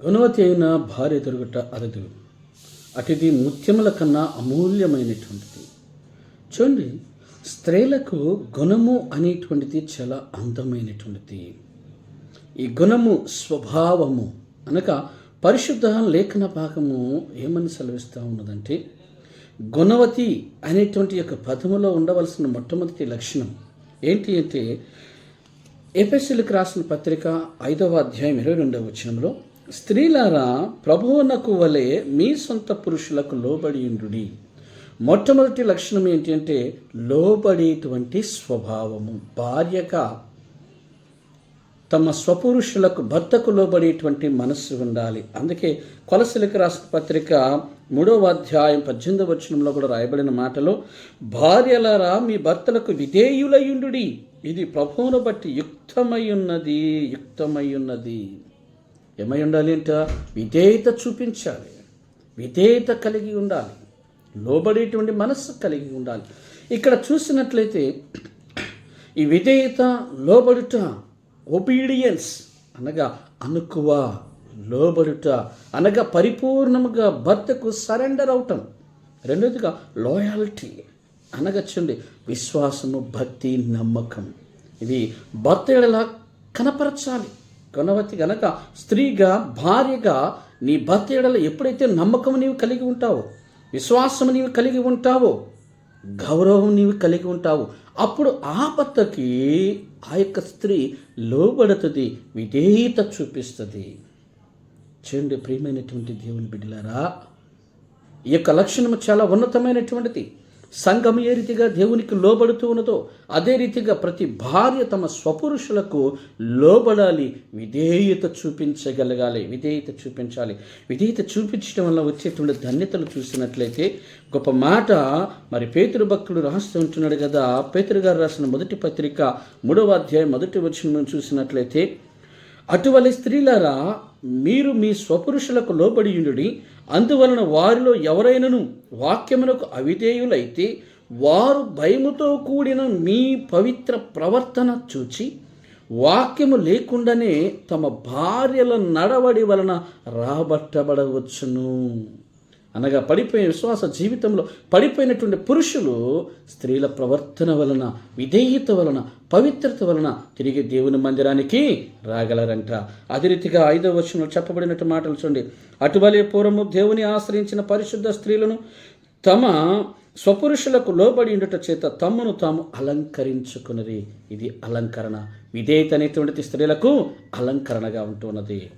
గుణవతి అయిన భార్య దొరుకుట అరుదు. అటుది ముత్యముల కన్నా అమూల్యమైనటువంటిది. చూడండి స్త్రీలకు గుణము అనేటువంటిది చాలా అందమైనటువంటిది. ఈ గుణము స్వభావము అనగా పరిశుద్ధ లేఖన భాగము ఏమని సెలవిస్తూ ఉన్నదంటే గుణవతి అనేటువంటి యొక్క పదములో ఉండవలసిన మొట్టమొదటి లక్షణం ఏంటి అంటే ఎపిఎస్సీలకు రాసిన పత్రిక ఐదవ అధ్యాయం ఇరవై రెండవ వచనంలో స్త్రీలారా ప్రభువునకు వలె మీ సొంత పురుషులకు లోబడి ఉండుడి. మొట్టమొదటి లక్షణం ఏంటి అంటే లోబడేటువంటి స్వభావము. భార్యగా తమ స్వపురుషులకు భర్తకు లోబడేటువంటి మనస్సు ఉండాలి. అందుకే కొలసలికి రాసిన పత్రిక మూడవ అధ్యాయం పద్దెనిమిదవ వచనంలో కూడా రాయబడిన మాటలో భార్యలరా మీ భర్తలకు విధేయులయుండు ఇది ప్రభువును బట్టి యుక్తమై ఉన్నది యుక్తమై ఉన్నది. ఏమై ఉండాలి అంట? విధేయత చూపించాలి. విధేయత కలిగి ఉండాలి. లోబడేటువంటి మనస్సు కలిగి ఉండాలి. ఇక్కడ చూసినట్లయితే ఈ విధేయత లోబడుట ఒబీడియన్స్ అనగా అనుకువ లోబడుట అనగా పరిపూర్ణముగా భర్తకు సరెండర్ అవటం. రెండోదిగా లాయాలిటీ అనగా చూడండి విశ్వాసము భక్తి నమ్మకం. ఇవి భర్త ఎడలా కనపరచాలి. కొనవచ్చు గనక స్త్రీగా భార్యగా నీ భర్త ఎడల ఎప్పుడైతే నమ్మకం నీవు కలిగి ఉంటావో విశ్వాసం నీవు కలిగి ఉంటావో గౌరవం నీవు కలిగి ఉంటావు అప్పుడు ఆ భర్తకి ఆ యొక్క స్త్రీ లోబడుతుంది విధేయత చూపిస్తుంది. చూడండి ప్రియమైనటువంటి దేవుని బిడ్డలారా ఈ యొక్క లక్షణము చాలా ఉన్నతమైనటువంటిది. సంఘం ఏ రీతిగా దేవునికి లోబడుతూ ఉన్నదో అదే రీతిగా ప్రతి భార్య తమ స్వపురుషులకు లోబడాలి విధేయత చూపించగలగాలి విధేయత చూపించాలి. విధేయత చూపించడం వల్ల వచ్చేటువంటి ధన్యతలు చూసినట్లయితే గొప్ప మాట మరి పేతురు భక్తుడు రాస్తూ ఉంటున్నాడు కదా. పేతురు గారు రాసిన మొదటి పత్రిక మూడవ అధ్యాయం మొదటి వచ్చిన చూసినట్లయితే అటువలి స్త్రీలారా మీరు మీ స్వపురుషులకు లోబడి అందువలన వారిలో ఎవరైనను వాక్యమునకు అవిధేయులైతే వారు భయముతో కూడిన మీ పవిత్ర ప్రవర్తన చూచి వాక్యము లేకుండానే తమ భార్యల నడవడి వలన రాబట్టబడవచ్చును. అనగా పడిపోయిన విశ్వాస జీవితంలో పడిపోయినటువంటి పురుషులు స్త్రీల ప్రవర్తన వలన విధేయత వలన పవిత్రత వలన తిరిగి దేవుని మందిరానికి రాగలరంట. అదే రీతిగా ఐదవ వచనంలో చెప్పబడినట్టు మాటలు చూడండి. అటువలే పూర్వము దేవుని ఆశ్రయించిన పరిశుద్ధ స్త్రీలను తమ స్వపురుషులకు లోబడి ఉండుట చేత తమ్మును తాము అలంకరించుకున్నది. ఇది అలంకరణ. విధేయత అనేటువంటిది స్త్రీలకు అలంకరణగా ఉంటున్నది.